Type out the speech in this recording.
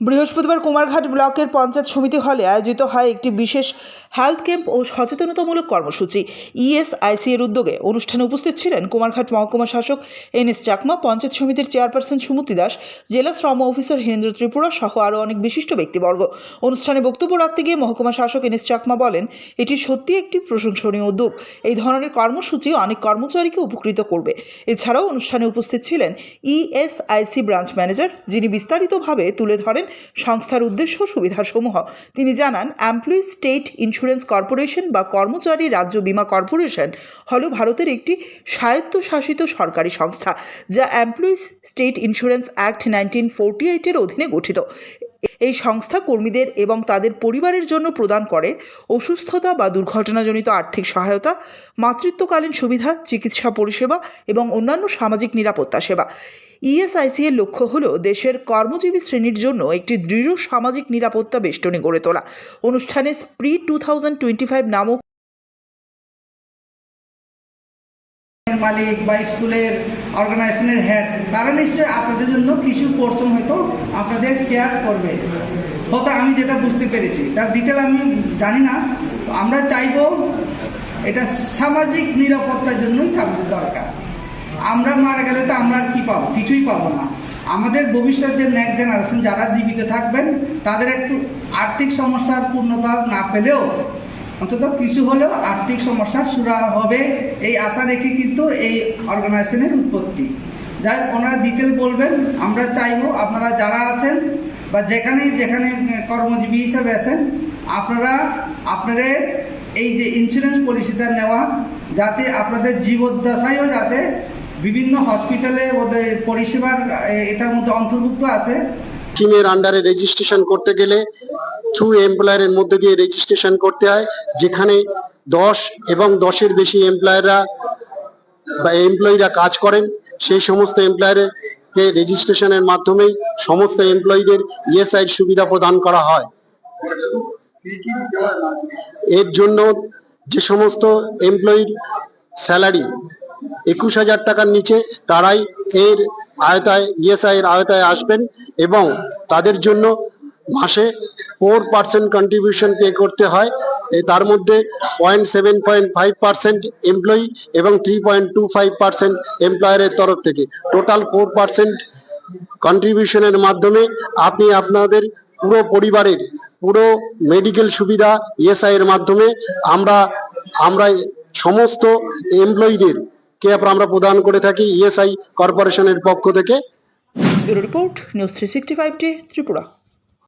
বৃহস্পতিবার কুমারঘাট ব্লকের পঞ্চায়েত সমিতি হলে আয়োজিত হয় একটি বিশেষ হেলথ ক্যাম্প ও সচেতনতামূলক কর্মসূচি। ইএসআইসি এর উদ্যোগে অনুষ্ঠানে উপস্থিত ছিলেন কুমারঘাট মহকুমা শাসক এন এস চাকমা, পঞ্চায়েত সমিতির চেয়ারপারসন সুমতি দাস, জেলা শ্রম অফিসার হীরেন্দ্র ত্রিপুরা সহ আরও অনেক বিশিষ্ট ব্যক্তিবর্গ। অনুষ্ঠানে বক্তব্য রাখতে গিয়ে মহকুমা শাসক এন এস চাকমা বলেন, এটি সত্যি একটি প্রশংসনীয় উদ্যোগ। এই ধরনের কর্মসূচি অনেক কর্মচারীকে উপকৃত করবে। এছাড়াও অনুষ্ঠানে উপস্থিত ছিলেন ইএসআইসি ব্রাঞ্চ ম্যানেজার, যিনি বিস্তারিতভাবে তুলে ধরেন সংস্থার উদ্দেশ্য সুবিধাসমূহ। তিনি জানান, এমপ্লয়ি স্টেট ইন্স্যুরেন্স কর্পোরেশন বা কর্মচারী রাজ্য বিমা কর্পোরেশন হল ভারতের একটি স্বায়ত্তশাসিত সরকারি সংস্থা, যা employees state insurance act nineteen forty এইটের অধীনে গঠিত। এই সংস্থা কর্মীদের এবং তাদের পরিবারের জন্য প্রদান করে অসুস্থতা বা দুর্ঘটনাজনিত আর্থিক সহায়তা, মাতৃত্বকালীন সুবিধা, চিকিৎসা পরিষেবা এবং অন্যান্য সামাজিক নিরাপত্তা সেবা। ইএসআইসি এর লক্ষ্য হল দেশের কর্মজীবী শ্রেণির জন্য একটি দৃঢ় সামাজিক নিরাপত্তা বেষ্টনী গড়ে তোলা। অনুষ্ঠানে spree two thousand twenty five নামক মালিক বা স্কুলের অর্গানাইজেশনের হেড তারা নিশ্চয়ই আপনাদের জন্য কিছু পোর্শন হয়তো আপনাদের শেয়ার করবে। হয়তো আমি যেটা বুঝতে পেরেছি, তার ডিটেল আমি জানি না। আমরা চাইব এটা সামাজিক নিরাপত্তার জন্যই থাকতে দরকার। আমরা মারা গেলে তো আমরা আর কী পাবো? কিছুই পাবো না। আমাদের ভবিষ্যৎ যে নেক্সট জেনারেশন যারা জীবিত থাকবেন, তাদের একটু আর্থিক সমস্যার পূর্ণতা না পেলেও অন্তত কিছু হলেও আর্থিক সমস্যার সুরা হবে। এই আশা রেখে কিন্তু এই অর্গানাইজেশনের উৎপত্তি। যাই ওনারা ডিটেল বলবেন, আমরা চাইব আপনারা যারা আছেন বা যেখানে যেখানে কর্মজীবী হিসাবে আছেন, আপনারা আপনাদের এই যে ইন্স্যুরেন্স পলিসিটা নেওয়া, যাতে আপনাদের জীবদ্দশায়ও যাতে বিভিন্ন হসপিটালে ওদের পরিষেবার এটার মধ্যে অন্তর্ভুক্ত আছে। স্কিমের আন্ডারে রেজিস্ট্রেশন করতে গেলে থ্রু এমপ্লয়ারের মধ্যে দিয়ে রেজিস্ট্রেশন করতে হয়, যেখানে দশ এবং দশের বেশি এমপ্লয়াররা বা এমপ্লয়িরা কাজ করেন, সেই সমস্ত এমপ্লয়ারের কে রেজিস্ট্রেশনের মাধ্যমেই সমস্ত এমপ্লয়ীদের ইএসআই সুবিধা প্রদান করা হয়। এর জন্য যে সমস্ত এমপ্লয়ির স্যালারি একুশ হাজার টাকার নিচে, তারাই এর আয়তায় ইএসআই এর আয়তায় আসবেন এবং তাদের জন্য মাসে ফোর পার্সেন্ট কন্ট্রিবিউশন পে করতে হয়। তার মধ্যে point seven point five percent employee এবং three point two five percent এমপ্লয়ারের তরফ থেকে। টোটাল ফোর পার্সেন্ট কন্ট্রিবিউশনের মাধ্যমে আপনি আপনাদের পুরো পরিবারের পুরো মেডিকেল সুবিধা ইএসআই এর মাধ্যমে আমরা আমরা সমস্ত এমপ্লয়ীদের কে আমরা প্রদান করে থাকি ইএসআই কর্পোরেশনের পক্ষ থেকে। Report, news three sixty five Tripura.